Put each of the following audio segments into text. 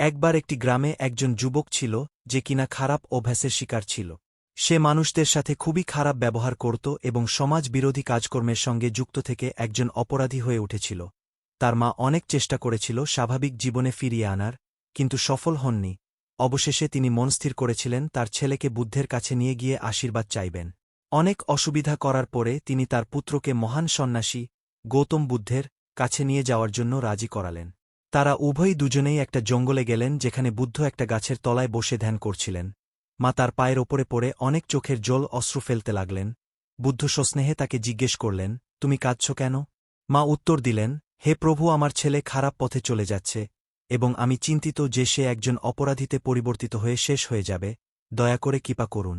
একবার একটি গ্রামে একজন যুবক ছিল, যে কিনা খারাপ অভ্যাসের শিকার ছিল। সে মানুষদের সাথে খুবই খারাপ ব্যবহার করত এবং সমাজ বিরোধী কাজকর্মের সঙ্গে যুক্ত থেকে একজন অপরাধী হয়ে উঠেছিল। তার মা অনেক চেষ্টা করেছিল স্বাভাবিক জীবনে ফিরিয়ে আনার, কিন্তু সফল হননি। অবশেষে তিনি মনস্থির করেছিলেন, তার ছেলেকে বুদ্ধের কাছে নিয়ে গিয়ে আশীর্বাদ চাইবেন। অনেক অসুবিধা করার পরে তিনি তার পুত্রকে মহান সন্ন্যাসী, গৌতম বুদ্ধের, কাছে নিয়ে যাওয়ার জন্য রাজি করালেন। তারা উভয়ই দুজনেই একটা জঙ্গলে গেলেন যেখানে বুদ্ধ একটা গাছের তলায় বসে ধ্যান করছিলেন। মা তার পায়ের ওপরে পড়ে অনেক চোখের জল অশ্রু ফেলতে লাগলেন। বুদ্ধ সস্নেহে তাকে জিজ্ঞেস করলেন, তুমি কাঁদছ কেন? মা উত্তর দিলেন, হে প্রভু, আমার ছেলে খারাপ পথে চলে যাচ্ছে এবং আমি চিন্তিত যে সে একজন অপরাধীতে পরিবর্তিত হয়ে শেষ হয়ে যাবে। দয়া করে কৃপা করুন।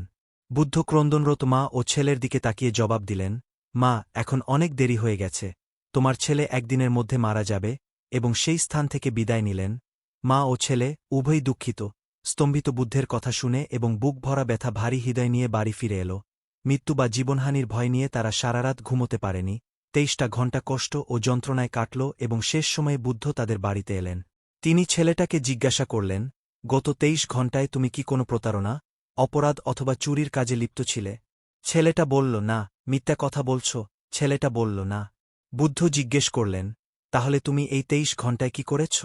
বুদ্ধ ক্রন্দনরত মা ও ছেলের দিকে তাকিয়ে জবাব দিলেন, মা, এখন অনেক দেরি হয়ে গেছে। তোমার ছেলে একদিনের মধ্যে মারা যাবে এবং সেই স্থান থেকে বিদায় নিলেন। মা ও ছেলে উভয় দুঃখিত। স্তম্ভিত বুদ্ধের কথা শুনে এবং বুক ভরা ব্যথা ভারী হৃদয় নিয়ে বাড়ি ফিরে এল। মৃত্যু বা জীবনহানির ভয় নিয়ে তারা সারারাত ঘুমোতে পারেনি। তেইশটা ঘণ্টা কষ্ট ও যন্ত্রণায় কাটল এবং শেষ সময়ে বুদ্ধ তাদের বাড়িতে এলেন। তিনি ছেলেটাকে জিজ্ঞাসা করলেন, গত তেইশ ঘণ্টায় তুমি কি কোনো প্রতারণা, অপরাধ অথবা চুরির কাজে লিপ্ত ছিলে? ছেলেটা বলল, না, মিথ্যা কথা বলছ। ছেলেটা বলল, না। বুদ্ধ জিজ্ঞেস করলেন তাহলে তুমি এই তেইশ ঘণ্টায় কি করেছ?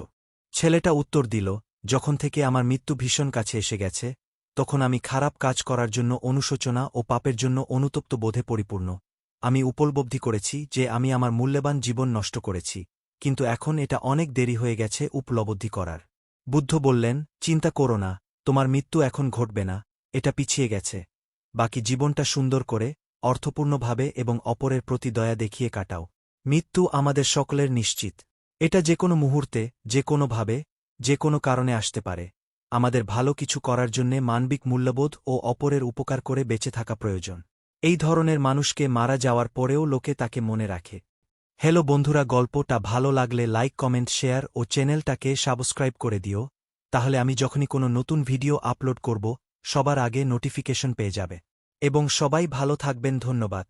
ছেলেটা উত্তর দিল, যখন থেকে আমার মৃত্যু ভীষণ কাছে এসে গেছে, তখন আমি খারাপ কাজ করার জন্য অনুশোচনা ও পাপের জন্য অনুতপ্ত বোধে পরিপূর্ণ। আমি উপলব্ধি করেছি যে আমি আমার মূল্যবান জীবন নষ্ট করেছি, কিন্তু এখন এটা অনেক দেরি হয়ে গেছে উপলব্ধি করার। বুদ্ধ বললেন, চিন্তা করো না, তোমার মৃত্যু এখন ঘটবে না, এটা পিছিয়ে গেছে। বাকি জীবনটা সুন্দর করে, অর্থপূর্ণভাবে এবং অপরের প্রতি দয়া দেখিয়ে কাটাও। মৃত্যু আমাদের সকলের নিশ্চিত। এটা যে কোনো মুহূর্তে, যে কোনোভাবে যে কোনো কারণে আসতে পারে। আমাদের ভালো কিছু করার জন্যে মানবিক মূল্যবোধ ও অপরের উপকার করে বেঁচে থাকা প্রয়োজন। এই ধরনের মানুষকে মারা যাওয়ার পরেও লোকে তাকে মনে রাখে। হ্যালো বন্ধুরা, গল্পটা ভালো লাগলে লাইক, কমেন্ট, শেয়ার ও চ্যানেলটাকে সাবস্ক্রাইব করে দিও। তাহলে আমি যখনই কোনো নতুন ভিডিও আপলোড করব, সবার আগে নোটিফিকেশন পেয়ে যাবে। এবং সবাই ভালো থাকবেন, ধন্যবাদ।